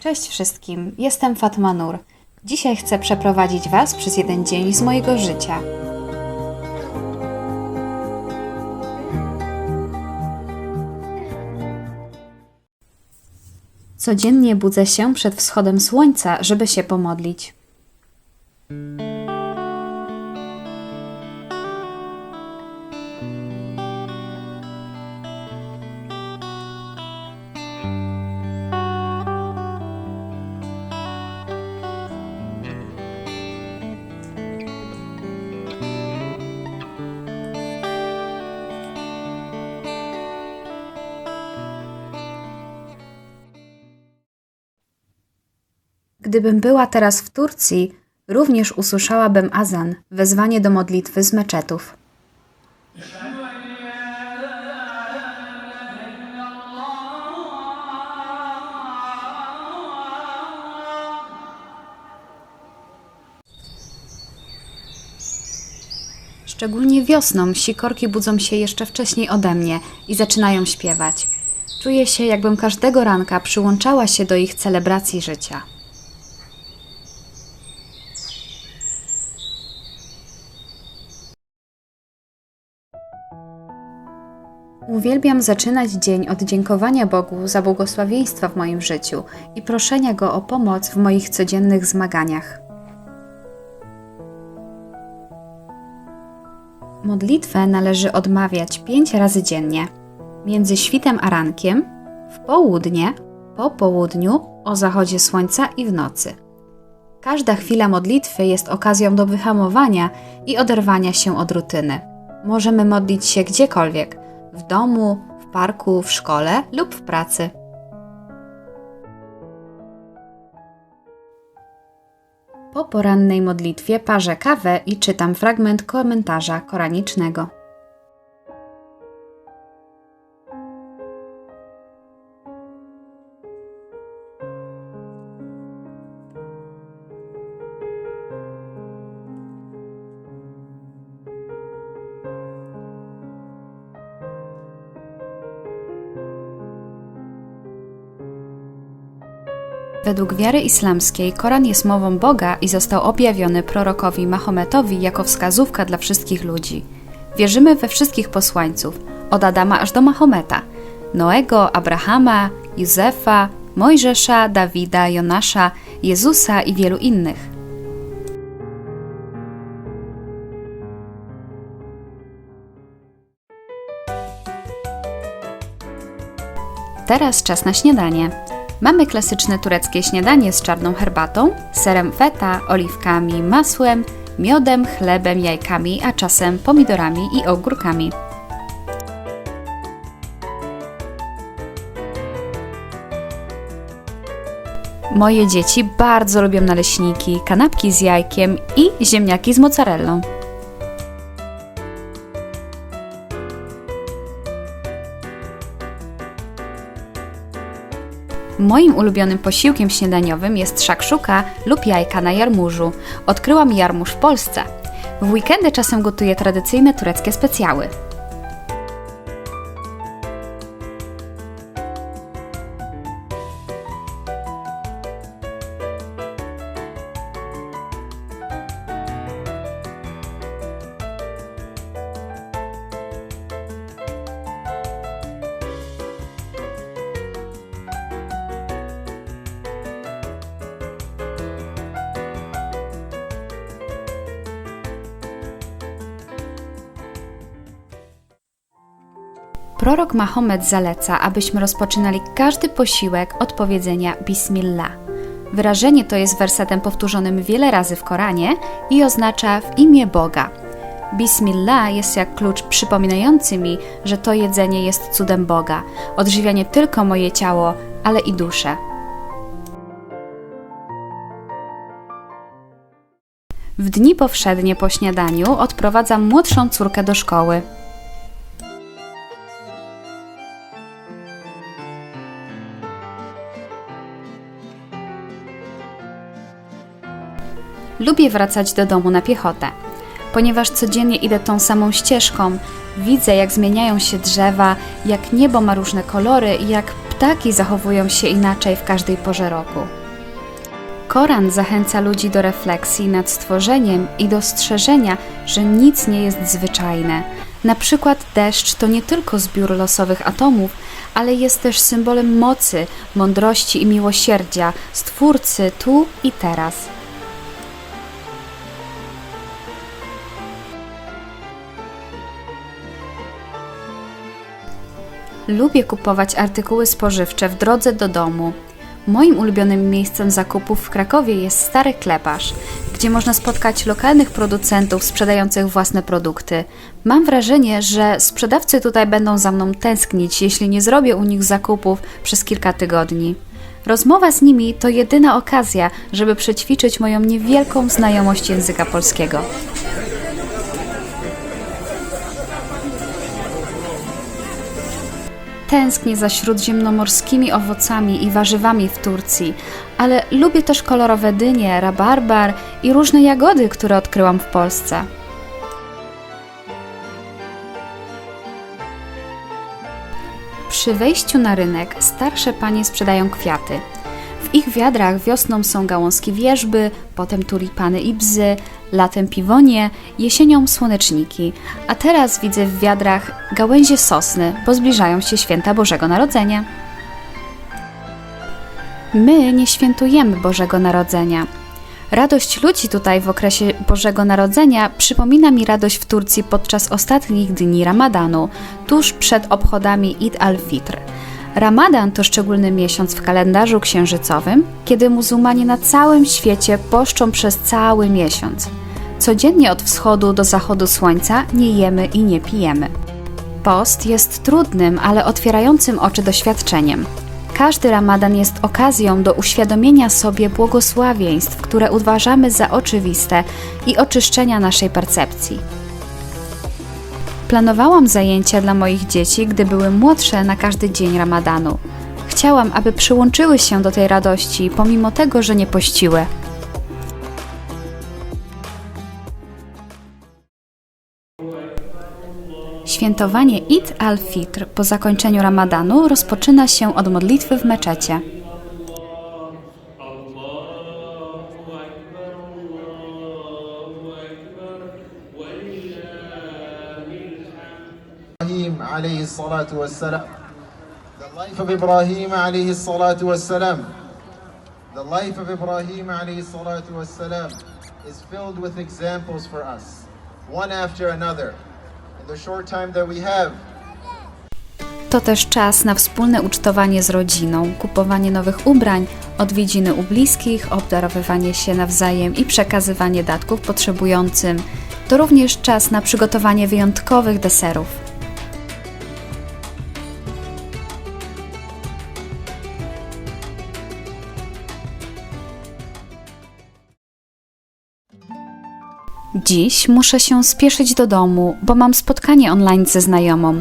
Cześć wszystkim, jestem Fatma Nur. Dzisiaj chcę przeprowadzić Was przez jeden dzień z mojego życia. Codziennie budzę się przed wschodem słońca, żeby się pomodlić. Gdybym była teraz w Turcji, również usłyszałabym azan, wezwanie do modlitwy z meczetów. Szczególnie wiosną sikorki budzą się jeszcze wcześniej ode mnie i zaczynają śpiewać. Czuję się, jakbym każdego ranka przyłączała się do ich celebracji życia. Uwielbiam zaczynać dzień od dziękowania Bogu za błogosławieństwa w moim życiu i proszenia Go o pomoc w moich codziennych zmaganiach. Modlitwę należy odmawiać pięć razy dziennie. Między świtem a rankiem, w południe, po południu, o zachodzie słońca i w nocy. Każda chwila modlitwy jest okazją do wyhamowania i oderwania się od rutyny. Możemy modlić się gdziekolwiek w domu, w parku, w szkole lub w pracy. Po porannej modlitwie parzę kawę i czytam fragment komentarza koranicznego. Według wiary islamskiej Koran jest mową Boga i został objawiony prorokowi Mahometowi jako wskazówka dla wszystkich ludzi. Wierzymy we wszystkich posłańców, od Adama aż do Mahometa, Noego, Abrahama, Józefa, Mojżesza, Dawida, Jonasza, Jezusa i wielu innych. Teraz czas na śniadanie. Mamy klasyczne tureckie śniadanie z czarną herbatą, serem feta, oliwkami, masłem, miodem, chlebem, jajkami, a czasem pomidorami i ogórkami. Moje dzieci bardzo lubią naleśniki, kanapki z jajkiem i ziemniaki z mozzarellą. Moim ulubionym posiłkiem śniadaniowym jest szakszuka lub jajka na jarmużu. Odkryłam jarmuż w Polsce. W weekendy czasem gotuję tradycyjne tureckie specjały. Prorok Mahomet zaleca, abyśmy rozpoczynali każdy posiłek od powiedzenia Bismillah. Wyrażenie to jest wersetem powtórzonym wiele razy w Koranie i oznacza w imię Boga. Bismillah jest jak klucz przypominający mi, że to jedzenie jest cudem Boga, odżywia nie tylko moje ciało, ale i duszę. W dni powszednie po śniadaniu odprowadzam młodszą córkę do szkoły. Lubię wracać do domu na piechotę. Ponieważ codziennie idę tą samą ścieżką, widzę jak zmieniają się drzewa, jak niebo ma różne kolory i jak ptaki zachowują się inaczej w każdej porze roku. Koran zachęca ludzi do refleksji nad stworzeniem i dostrzeżenia, że nic nie jest zwyczajne. Na przykład deszcz to nie tylko zbiór losowych atomów, ale jest też symbolem mocy, mądrości i miłosierdzia Stwórcy tu i teraz. Lubię kupować artykuły spożywcze w drodze do domu. Moim ulubionym miejscem zakupów w Krakowie jest Stary Kleparz, gdzie można spotkać lokalnych producentów sprzedających własne produkty. Mam wrażenie, że sprzedawcy tutaj będą za mną tęsknić, jeśli nie zrobię u nich zakupów przez kilka tygodni. Rozmowa z nimi to jedyna okazja, żeby przećwiczyć moją niewielką znajomość języka polskiego. Tęsknię za śródziemnomorskimi owocami i warzywami w Turcji, ale lubię też kolorowe dynie, rabarbar i różne jagody, które odkryłam w Polsce. Przy wejściu na rynek starsze panie sprzedają kwiaty. W ich wiadrach wiosną są gałązki wierzby, potem tulipany i bzy, latem piwonie, jesienią słoneczniki, a teraz widzę w wiadrach gałęzie sosny, bo zbliżają się święta Bożego Narodzenia. My nie świętujemy Bożego Narodzenia. Radość ludzi tutaj w okresie Bożego Narodzenia przypomina mi radość w Turcji podczas ostatnich dni Ramadanu, tuż przed obchodami Id al-Fitr. Ramadan to szczególny miesiąc w kalendarzu księżycowym, kiedy muzułmanie na całym świecie poszczą przez cały miesiąc. Codziennie od wschodu do zachodu słońca nie jemy i nie pijemy. Post jest trudnym, ale otwierającym oczy doświadczeniem. Każdy ramadan jest okazją do uświadomienia sobie błogosławieństw, które uważamy za oczywiste i oczyszczenia naszej percepcji. Planowałam zajęcia dla moich dzieci, gdy były młodsze na każdy dzień ramadanu. Chciałam, aby przyłączyły się do tej radości, pomimo tego, że nie pościły. Świętowanie Id al-Fitr po zakończeniu ramadanu rozpoczyna się od modlitwy w meczecie. إبراهيم عليه الصلاة والسلام The life of Ibrahim عليه الصلاة والسلام The life of Ibrahim عليه الصلاة والسلام is filled with examples for us, one after another. To też czas na wspólne ucztowanie z rodziną, kupowanie nowych ubrań, odwiedziny u bliskich, obdarowywanie się nawzajem i przekazywanie datków potrzebującym. To również czas na przygotowanie wyjątkowych deserów. Dziś muszę się spieszyć do domu, bo mam spotkanie online ze znajomą.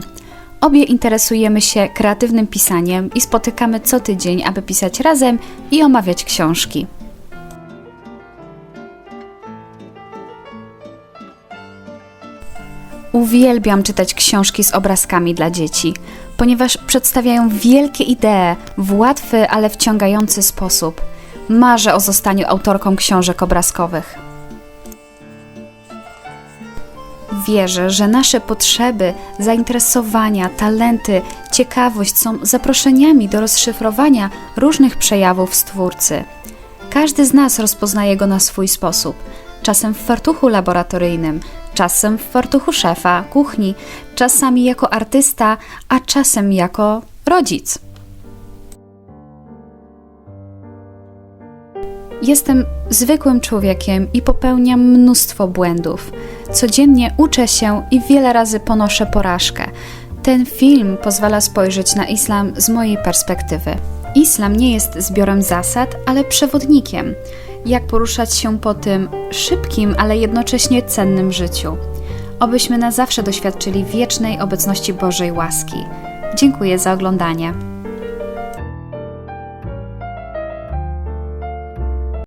Obie interesujemy się kreatywnym pisaniem i spotykamy co tydzień, aby pisać razem i omawiać książki. Uwielbiam czytać książki z obrazkami dla dzieci, ponieważ przedstawiają wielkie idee w łatwy, ale wciągający sposób. Marzę o zostaniu autorką książek obrazkowych. Wierzę, że nasze potrzeby, zainteresowania, talenty, ciekawość są zaproszeniami do rozszyfrowania różnych przejawów Stwórcy. Każdy z nas rozpoznaje go na swój sposób. Czasem w fartuchu laboratoryjnym, czasem w fartuchu szefa kuchni, czasami jako artysta, a czasem jako rodzic. Jestem zwykłym człowiekiem i popełniam mnóstwo błędów. Codziennie uczę się i wiele razy ponoszę porażkę. Ten film pozwala spojrzeć na islam z mojej perspektywy. Islam nie jest zbiorem zasad, ale przewodnikiem. Jak poruszać się po tym szybkim, ale jednocześnie cennym życiu. Obyśmy na zawsze doświadczyli wiecznej obecności Bożej łaski. Dziękuję za oglądanie.